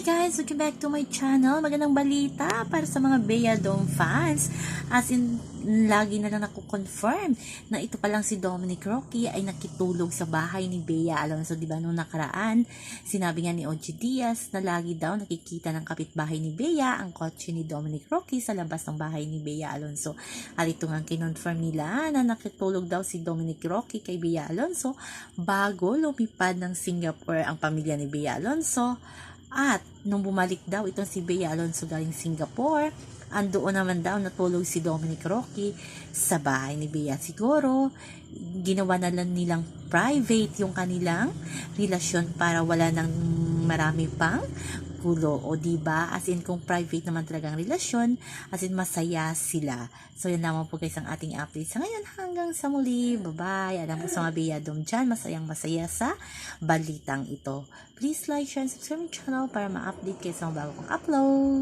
Hi guys! Welcome back to my channel. Magandang balita para sa mga Bea Dome fans. As in, lagi na lang ako-confirm na ito palang si Dominic Rocky ay nakitulog sa bahay ni Bea Alonso. Diba nung nakaraan, sinabi nga ni Oji Diaz na lagi daw nakikita ng kapitbahay ni Bea ang kotse ni Dominic Rocky sa labas ng bahay ni Bea Alonso. At ito nga kinonfirm nila na nakitulog daw si Dominic Rocky kay Bea Alonso bago lumipad ng Singapore ang pamilya ni Bea Alonso. At nung bumalik daw itong si Bea Alonso galing Singapore, andoon naman daw natulog si Dominic Rocky sa bahay ni Bea. Siguro, ginawa na lang nilang private yung kanilang relasyon para wala nang marami pang gulo o di ba as in kung private naman talagang relasyon as in masaya sila. So yun naman po guys ang ating update sa ngayon. Hanggang sa muli. Bye bye alam po sa mga biyadong dyan masayang masaya sa balitang ito. Please like share and subscribe channel para ma-update kayo sa mga bago kong upload